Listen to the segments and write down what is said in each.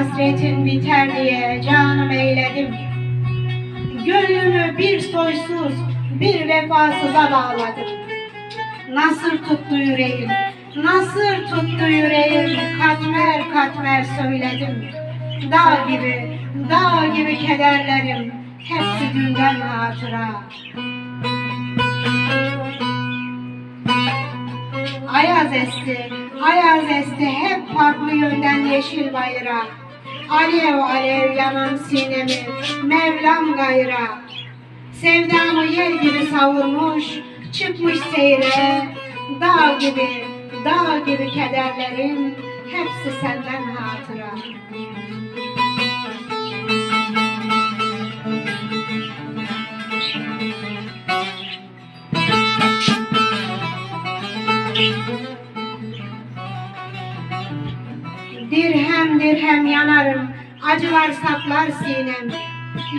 hasretin biter diye canım eyledim. Gönlümü bir soysuz, bir vefasıza bağladım. Nasır tuttu yüreğim, nasır tuttu yüreğim, katmer katmer söyledim. Dağ gibi, dağ gibi kederlerim, hepsi dünden hatıra. Ayaz esti, ayaz esti, hep farklı yönden yeşil bayrak. Alev alev yanan sinemi, Mevlam gayra. Sevdamı yer gibi savurmuş, çıkmış seyre. Dağ gibi, dağ gibi kederlerim, hepsi senden hatıra. Dirhem dirhem yanarım, acılar saplar sinem.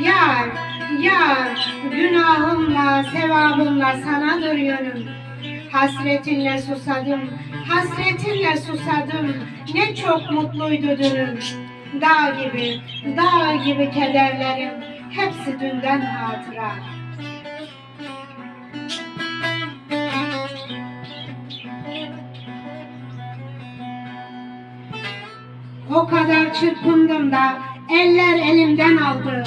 Yar, yar, günahımla, sevabımla sanadır yönüm. Hasretinle susadım, hasretinle susadım. Ne çok mutluydu dünüm. Dağ gibi, dağ gibi kederlerim, hepsi dünden hatıra. O kadar çırpındım da eller elimden aldı.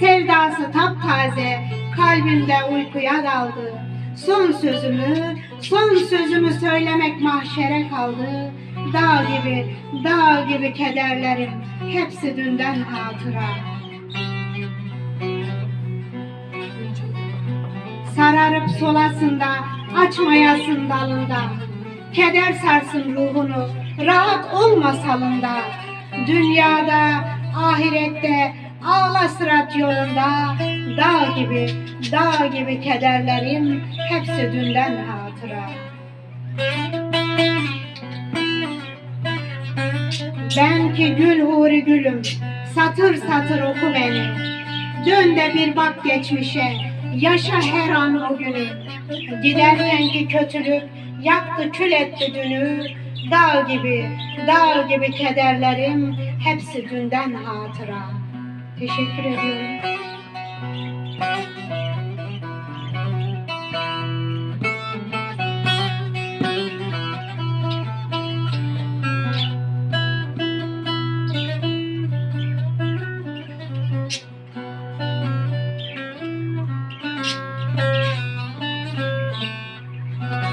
Sevdası taptaze kalbimde uykuya daldı. Son sözümü, son sözümü söylemek mahşere kaldı. Dağ gibi, dağ gibi kederlerim hepsi dünden hatıra. Sararıp solasında, açmayasın dalında. Keder sarsın ruhunu, rahat olma salında. Dünyada, ahirette, ağla sırat yolunda. Dağ gibi, dağ gibi kederlerim hepsi dünden hatıra. Ben ki gül huri gülüm, satır satır oku beni. Dön de bir bak geçmişe, yaşa her an o günü. Giderken ki kötülük, yaktı kül etti dünü. Dağ gibi, dağ gibi kederlerim, hepsi dünden hatıra. Teşekkür ediyorum.